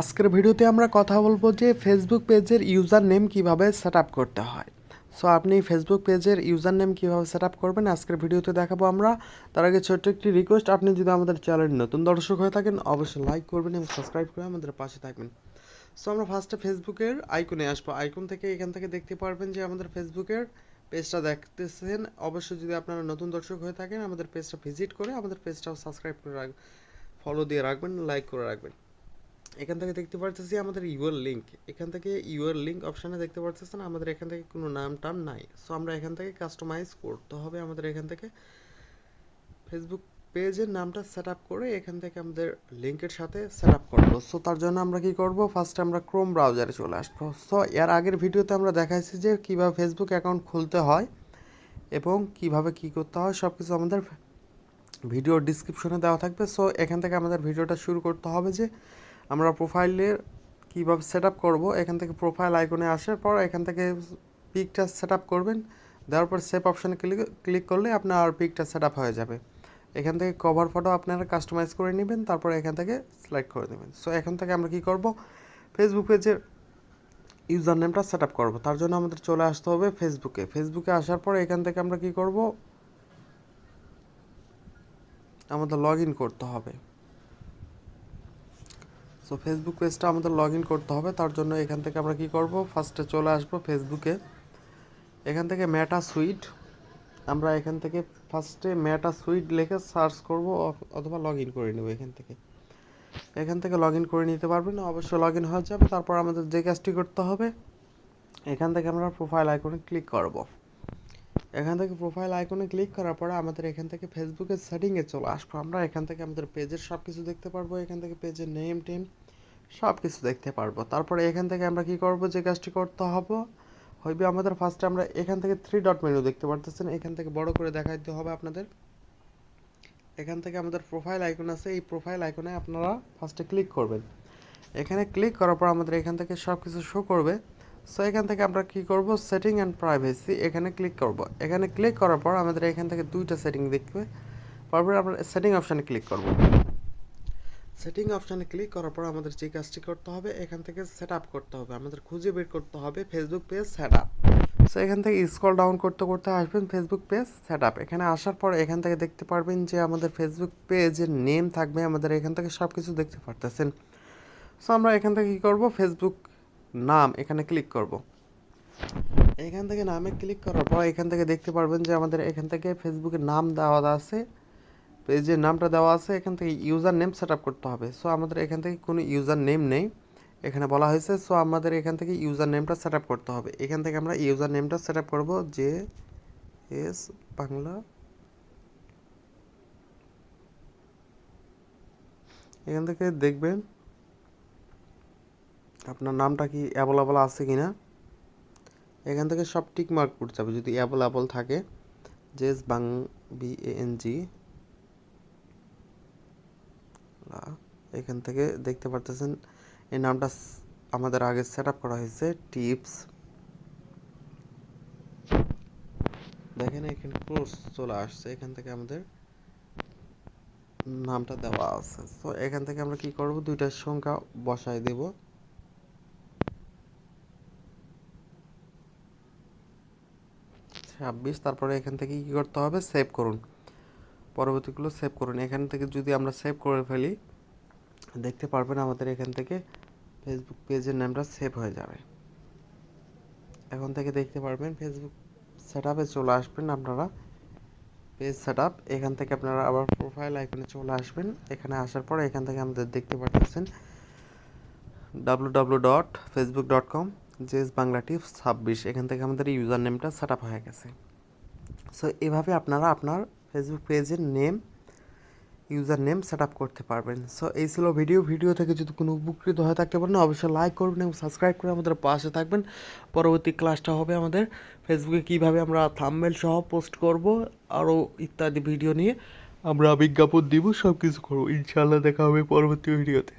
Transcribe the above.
আজকের ভিডিওতে আমরা কথা বলব যে ফেসবুক পেজের ইউজার নেম কীভাবে সেট আপ করতে হয়। সো আপনি ফেসবুক পেজের ইউজার নেম কীভাবে সেট আপ করবেন আজকের ভিডিওতে দেখাবো আমরা। তার আগে ছোট্ট একটি রিকোয়েস্ট আপনি যদি আমাদের চ্যানেল নতুন দর্শক হয়ে থাকেন, অবশ্যই লাইক করবেন এবং সাবস্ক্রাইব করে আমাদের পাশে থাকবেন। সো আমরা ফার্স্টে ফেসবুকের আইকনে আসব। আইকন থেকে এখান থেকে দেখতে পারবেন যে আমাদের ফেসবুকের পেজটা দেখতেছেন। অবশ্যই যদি আপনারা নতুন দর্শক হয়ে থাকেন, আমাদের পেজটা ভিজিট করে আমাদের পেজটাও সাবস্ক্রাইব করে রাখ ফলো দিয়ে রাখবেন লাইক করে রাখবেন। এখান থেকে দেখতে পারতেছি আমাদের ইউর লিঙ্ক এখান থেকে ইউর লিঙ্ক অপশানে দেখতে পারতেছেন, আমাদের এখান থেকে কোনো নাম টাম নাই। সো আমরা এখান থেকে কাস্টমাইজ করতে হবে আমাদের এখান থেকে ফেসবুক পেজের নামটা সেট আপ করে এখান থেকে আমাদের লিঙ্কের সাথে সেট আপ করব সো তার জন্য আমরা কি করব? ফার্স্টে আমরা ক্রোম ব্রাউজারে চলে আসব। সো এর আগের ভিডিওতে আমরা দেখাইছি যে কীভাবে ফেসবুক অ্যাকাউন্ট খুলতে হয় এবং কীভাবে কি করতে হয় সব কিছু আমাদের ভিডিও ডিসক্রিপশনে দেওয়া থাকবে। সো এখান থেকে আমাদের ভিডিওটা শুরু করতে হবে যে আমরা প্রোফাইলের কীভাবে সেট আপ করব, এখান থেকে প্রোফাইল আইকনে আসার পর এখান থেকে পিকটা সেট আপ করবেন, দেওয়ার পর সেভ অপশানে ক্লিক ক্লিক করলে আপনার পিকটা সেট আপ হয়ে যাবে। এখান থেকে কভার ফটো আপনারা কাস্টমাইজ করে নেবেন, তারপর এখান থেকে সিলেক্ট করে নেবেন। সো এখান থেকে আমরা কি করব? ফেসবুক পেজের ইউজার নেমটা সেট আপ করব। তার জন্য আমাদের চলে আসতে হবে ফেসবুকে ফেসবুকে আসার পর এখান থেকে আমরা কি করব? আমাদের লগ ইন করতে হবে। সো ফেসবুক পেজটা আমাদের লগ ইন করতে হবে। তার জন্য এখান থেকে আমরা কি করব? ফার্স্টে চলে আসব ফেসবুকে এখান থেকে মেটা সুইট আমরা এখান থেকে ফার্স্টে মেটা সুইট লিখে সার্চ করব অথবা লগ ইন করে নেব এখান থেকে। এখান থেকে লগ ইন করে নিতে পারবেন অবশ্যই লগ ইন হয়ে যাবে। তারপর আমাদের যে কাজটি করতে হবে, এখান থেকে আমরা প্রোফাইল আইকনে ক্লিক করব। এখান থেকে প্রোফাইল আইকনে ক্লিক করার পরে আমাদের এখান থেকে ফেসবুকের সেটিংয়ে চলে আসব। আমরা এখান থেকে আমাদের পেজের সব কিছু দেখতে পারব। এখান থেকে পেজের নেম টেম সব কিছু দেখতে পারব। তারপরে এখান থেকে আমরা কি করব? যে কাজটি করতে হবে, হইবে আমাদের ফার্স্টে আমরা এখান থেকে থ্রি ডট মেনু দেখতে পারতেছেন। এখান থেকে বড় করে দেখাইতে হবে আপনাদের। এখান থেকে আমাদের প্রোফাইল আইকন আছে। এই প্রোফাইল আইকনে আপনারা ফার্স্টে ক্লিক করবেন। এখানে ক্লিক করার পর আমাদের এখান থেকে সব কিছু শো করবে। সো এখান থেকে আমরা কি করব? সেটিং অ্যান্ড প্রাইভেসি এখানে ক্লিক করব। এখানে ক্লিক করার পর আমাদের এখান থেকে দুইটা সেটিং দেখবে। তারপরে আমরা সেটিং অপশানে ক্লিক করব। সেটিং অপশানে ক্লিক করার পর আমাদের যে কাজটি করতে হবে, এখান থেকে সেট আপ করতে হবে। আমাদের খুঁজে বের করতে হবে Facebook page set up so এখান থেকে স্ক্রল ডাউন করতে করতে আসবেন ফেসবুক পেজ সেট আপ এখানে আসার পর এখান থেকে দেখতে পারবেন যে আমাদের ফেসবুক পেজের নেম থাকবে, আমাদের এখান থেকে সব কিছু দেখতে পারতেছেন। সো আমরা এখান থেকে কী করব? ফেসবুক নাম এখানে ক্লিক করব। এখান থেকে নামে ক্লিক করার পর এখান থেকে দেখতে পারবেন যে আমাদের এখান থেকে ফেসবুকের নাম দেওয়া আছে। পেজের নামটা দেওয়া আছে, এখান থেকে ইউজার নেম সেট করতে হবে। সো আমাদের এখান থেকে কোনো ইউজার নেম নেই। এখানে বলা হয়েছে, সো আমাদের এখান থেকে ইউজার নেমটা সেট করতে হবে। এখান থেকে আমরা ইউজার নেমটা সেট আপ করব যে এস বাংলা। এখান থেকে দেখবেন আপনার নামটা কি অ্যাভেলেবল আছে কি না এখান থেকে সব টিক মার্ক করতে হবে, যদি অ্যাভেলেবল থাকে। জেস বাং, বি এন জি। এখান থেকে দেখতে পারতেছেন এই নামটা আমাদের আগে সেট আপ করা হয়েছে, টিপস। দেখেন এখানে কোর্স চলে আসছে, এখান থেকে আমাদের নামটা দেওয়া আছে। তো এখান থেকে আমরা কি করব দুইটার সংখ্যা বসায় দেব। ছাব্বিশ, তারপরে এখান থেকে কি করতে হবে, সেভ করুন। পরবর্তীগুলো সেভ করুন। এখান থেকে যদি আমরা সেভ করে ফেলি, দেখতে পারবেন আমাদের এখান থেকে ফেসবুক পেজের নামটা সেভ হয়ে যাবে। এখন থেকে দেখতে পারবেন ফেসবুক সেট আপে চলে আসবেন আপনারা। পেজ সেট আপ এখান থেকে আপনারা আবার প্রোফাইল আইকনে চলে আসবেন। এখানে আসার পর এখান থেকে আমাদের দেখতে পাচ্ছেন W W dot Facebook dot com JS Bangla tips ছাব্বিশ। এখান থেকে আমাদের ইউজার নেমটা সেট আপ হয়ে গেছে। সো এভাবে আপনারা আপনার ফেসবুক পেজের name user name set up করতে পারবেন। সো এই ছিল ভিডিও ভিডিও থেকে যদি কোনো উপকৃত হয়ে থাকতে পারেন, অবশ্যই লাইক করবেন এবং সাবস্ক্রাইব করে আমাদের পাশে থাকবেন। পরবর্তী ক্লাসটা হবে আমাদের ফেসবুকে কীভাবে আমরা থাম্বনেল সহ পোস্ট করব আরও ইত্যাদি ভিডিও নিয়ে। আমরা বিজ্ঞাপন দিব সব কিছু করব। ইনশাল্লাহ দেখা হবে পরবর্তী ভিডিওতে